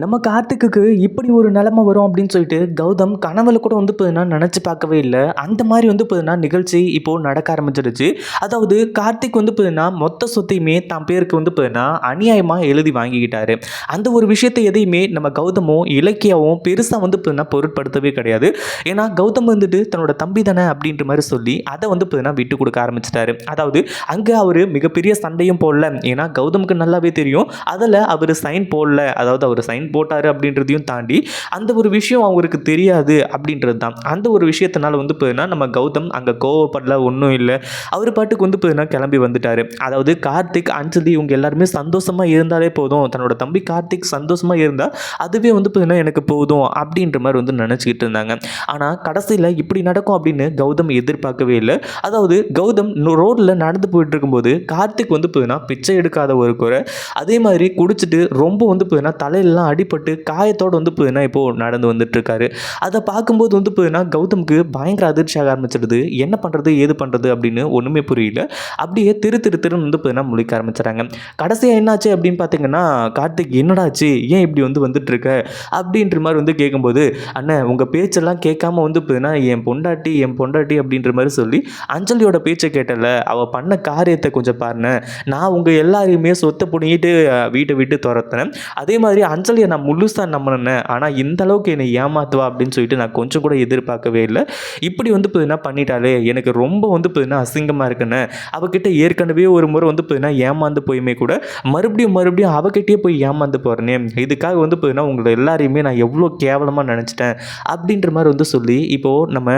நம்ம கார்த்திக்குக்கு இப்படி ஒரு நிலமை வரும் அப்படின்னு சொல்லிட்டு கௌதம் கனவுல கூட வந்து பார்த்தீங்கன்னா நினச்சி பார்க்கவே இல்லை. அந்த மாதிரி வந்து பார்த்தீங்கன்னா நிகழ்ச்சி இப்போது நடக்க ஆரம்பிச்சிருச்சு. அதாவது கார்த்திக் வந்து பார்த்தீங்கன்னா மொத்த சொத்தையுமே தான் பேருக்கு வந்து பார்த்தீங்கன்னா அநியாயமாக எழுதி வாங்கிக்கிட்டாரு. அந்த ஒரு விஷயத்தை எதையுமே நம்ம கௌதமும் இலக்கியாவும் பெருசாக வந்து பார்த்தீங்கன்னா பொருட்படுத்தவே கிடையாது. ஏன்னா கௌதம் வந்துட்டு தன்னோட தம்பி தானே அப்படின்ற மாதிரி சொல்லி அதை வந்து பார்த்தீங்கன்னா விட்டு கொடுக்க ஆரம்பிச்சிட்டாரு. அதாவது அங்கே அவர் மிகப்பெரிய சண்டையும் போடல. ஏன்னா கௌதமுக்கு நல்லாவே தெரியும். அதில் அவர் சைன் போடல. அதாவது அவர் சைன் போட்டார் அப்படின்றதையும் தாண்டி அந்த ஒரு விஷயம் அவருக்கு தெரியாது அப்படின்றது தான். அந்த ஒரு விஷயத்தினால வந்து போதுன்னா நம்ம கௌதம் அங்கே கோவப்படல ஒன்றும் இல்லை. அவர் பாட்டுக்கு வந்து போதுன்னா கிளம்பி வந்துட்டார். அதாவது கார்த்திக் அஞ்சலி இவங்க எல்லாருமே சந்தோஷமாக இருந்தாலே போதும். தன்னோட தம்பி கார்த்திக் சந்தோஷமாக இருந்தால் அதுவே வந்து போதுன்னா எனக்கு போதும் அப்படின்ற மாதிரி வந்து நினச்சிக்கிட்டு இருந்தாங்க. ஆனால் கடைசியில் இப்படி நடக்கும் அப்படின்னு கௌதம் எதிர்பார்க்கவே இல்லை. அதாவது கௌதம் ரோட்டில் நடந்து போயிட்டு இருக்கும்போது கார்த்திக் வந்து போதுன்னா பிச்சை எடுக்காத ஒரு குறை. அதே மாதிரி குடிச்சிட்டு ரொம்ப வந்து போதுன்னா தலையிலலாம் அடிபட்டு காயத்தோடு வந்து போயின்னா இப்போது நடந்து வந்துட்டுருக்காரு. அதை பார்க்கும்போது வந்து போயின்னா கௌதமுக்கு பயங்கர அதிர்ச்சியாக ஆரம்பிச்சிடுது. என்ன பண்ணுறது ஏது பண்ணுறது அப்படின்னு ஒன்றுமே புரியல. அப்படியே திரு திரு திருன்னு வந்து போயின்னா முழிக்க ஆரம்பிச்சிட்றாங்க. கடைசியாக என்னாச்சு அப்படின்னு பார்த்தீங்கன்னா கார்த்திக் என்னடாச்சு? ஏன் இப்படி வந்து வந்துட்டுருக்க? அப்படின்ற மாதிரி வந்து கேட்கும்போது அண்ணன் உங்கள் பேச்செல்லாம் கேட்காம வந்து போயின்னா என் பொண்டாட்டி என் பொண்டாட்டி அப்படின்ற மாதிரி சொல்லி அஞ்சலியோட பேச்சை கேட்டல. அவள் பண்ண காரியத்தை கொஞ்சம் பாருனேன். நான் உங்கள் எல்லாரையுமே சொத்தை பிடிங்கிட்டு வீட்டை விட்டு துரத்தினேன். அதே மாதிரி அஞ்சலி அஞ்சலியை நான் முழுசாக நம்பினேன் ஆனால் இந்த அளவுக்கு என்னை ஏமாத்துவா அப்படின்னு சொல்லிட்டு நான் கொஞ்சம் கூட எதிர்பார்க்கவே இல்லை. இப்படி வந்து பார்த்தீங்கன்னா பண்ணிட்டாலே எனக்கு ரொம்ப வந்து பார்த்தீங்கன்னா அசிங்கமாக இருக்குன்னு. அவகிட்ட ஏற்கனவே ஒரு முறை வந்து பார்த்தீங்கன்னா ஏமாந்து போயுமே கூட மறுபடியும் மறுபடியும் அவகிட்டே போய் ஏமாந்து போகிறேனே இதுக்காக வந்து பார்த்தீங்கன்னா உங்களை எல்லாரையுமே நான் எவ்வளோ கேவலமாக நினச்சிட்டேன் அப்படின்ற மாதிரி வந்து சொல்லி இப்போது நம்ம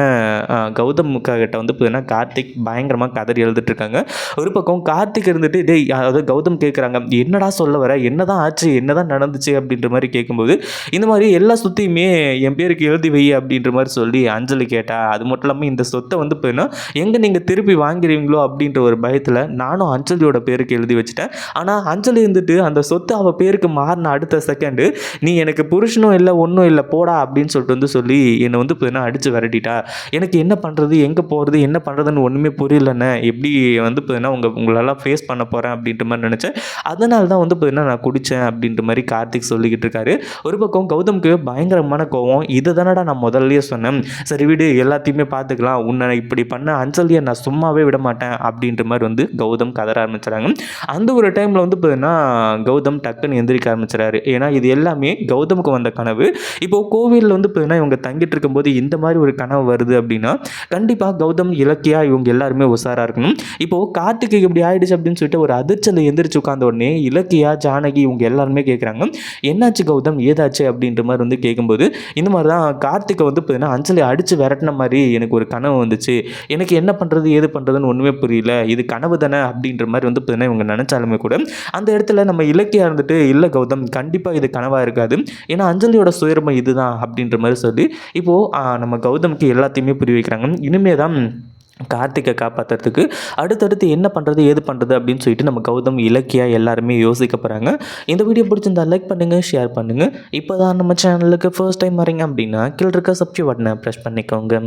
கௌதம் கிட்ட வந்து பார்த்தீங்கன்னா கார்த்திக் பயங்கரமாக கதறி எழுதிட்டுருக்காங்க ஒரு பக்கம் கார்த்திக் இருந்துட்டு டேய் அதாவது கௌதம் கேட்குறாங்க என்னடா சொல்ல வர? என்னதான் ஆச்சு? என்னதான் நடந்துச்சு? அப்படின்ற மாதிரி கேட்கும்போது இந்த மாதிரி எல்லா சொத்தையுமே என் பேருக்கு எழுதி வை அப்படின்ற மாதிரி சொல்லி அஞ்சலி கேட்டால் அது மட்டும் இல்லாமல் இந்த சொத்தை வந்து போயின்னா எங்கே நீங்கள் திருப்பி வாங்குறீங்களோ அப்படின்ற ஒரு பயத்தில் நானும் அஞ்சலியோட பேருக்கு எழுதி வச்சுட்டேன். ஆனால் அஞ்சலி இருந்துட்டு அந்த சொத்து அவள் பேருக்கு மாறின அடுத்த செகண்டு நீ எனக்கு புருஷனும் இல்லை ஒன்றும் இல்லை போடா அப்படின்னு சொல்லிட்டு வந்து சொல்லி என்னை வந்து போயின்னா அடித்து விரட்டிட்டா. எனக்கு என்ன பண்ணுறது எங்கே போகிறது என்ன பண்ணுறதுன்னு ஒன்றுமே புரியலண்ணே. எப்படி வந்து போயின்னா உங்கள் உங்களெல்லாம் ஃபேஸ் பண்ண போகிறேன் அப்படின்ற மாதிரி நினச்சேன். அதனால தான் வந்து போயின்னா நான் குடித்தேன் அப்படின்ற மாதிரி கார்த்திக் சொல்லிக்கிட்டு இருக்காரு ஒரு பக்கம் கௌதம்க்கு பயங்கரமான கோவம். இதை தானடா நான் முதல்லயே சொன்னேன். சரி விடு எல்லாத்தையுமே பார்த்துக்கலாம். உன்னை இப்படி பண்ண அஞ்சலியை நான் சும்மாவே விட மாட்டேன் அப்படின்ற மாதிரி வந்து கௌதம் கதற ஆரம்பிச்சுறாங்க அந்த ஒரு டைமில் வந்து பார்த்தீங்கன்னா கௌதம் டக்குன்னு எந்திரிக்க ஆரம்பிச்சுறாரு ஏன்னா இது எல்லாமே கௌதமுக்கு வந்த கனவு. இப்போது கோவிலில் வந்து பார்த்தீங்கன்னா இவங்க தங்கிட்டு இருக்கும்போது இந்த மாதிரி ஒரு கனவு வருது அப்படின்னா கண்டிப்பாக கௌதம் இலக்கியா இவங்க எல்லாருமே உஷாராக இருக்கணும். இப்போது கார்த்திகை இப்படி ஆயிடுச்சு அப்படின்னு சொல்லிட்டு ஒரு அதிர்ச்சியில் எந்திரிச்சு உட்காந்த உடனே இலக்கியா ஜானகி இவங்க எல்லாருமே கேட்குறாங்க என்ன என்னாச்சு கௌதம்? ஏதாச்சு அப்படின்ற மாதிரி வந்து கேட்கும்போது இந்த மாதிரி தான் கார்த்திகை வந்து பார்த்தீங்கன்னா அஞ்சலி அடித்து விரட்டின மாதிரி எனக்கு ஒரு கனவு வந்துச்சு. எனக்கு என்ன பண்ணுறது ஏது பண்ணுறதுன்னு ஒன்றுமே புரியல. இது கனவு தானே அப்படின்ற மாதிரி வந்து பார்த்தீங்கன்னா இவங்க நினச்சாலுமே கூட அந்த இடத்துல நம்ம இலக்கியா இருந்துட்டு இல்லை கௌதம் கண்டிப்பாக இது கனவாக இருக்காது. ஏன்னா அஞ்சலியோட சுயரமை இதுதான் அப்படின்ற மாதிரி சொல்லி இப்போது நம்ம கௌதமுக்கு எல்லாத்தையுமே புரிய வைக்கிறாங்க. இனிமே தான் கார்த்திகை காப்பாற்றுறதுக்கு அடுத்தடுத்து என்ன பண்ணுறது ஏது பண்ணுறது அப்படின்னு சொல்லிட்டு நம்ம கௌதம் இலக்கியாக எல்லாருமே யோசிக்க போகிறாங்க இந்த வீடியோ பிடிச்சிருந்தா லைக் பண்ணுங்கள் ஷேர் பண்ணுங்கள் இப்போ தான் நம்ம சேனலுக்கு ஃபர்ஸ்ட் டைம் வரீங்க அப்படின்னா கீழே இருக்க சப்ஸ்கிரைப் பட்டனை ப்ரெஸ் பண்ணிக்கோங்க.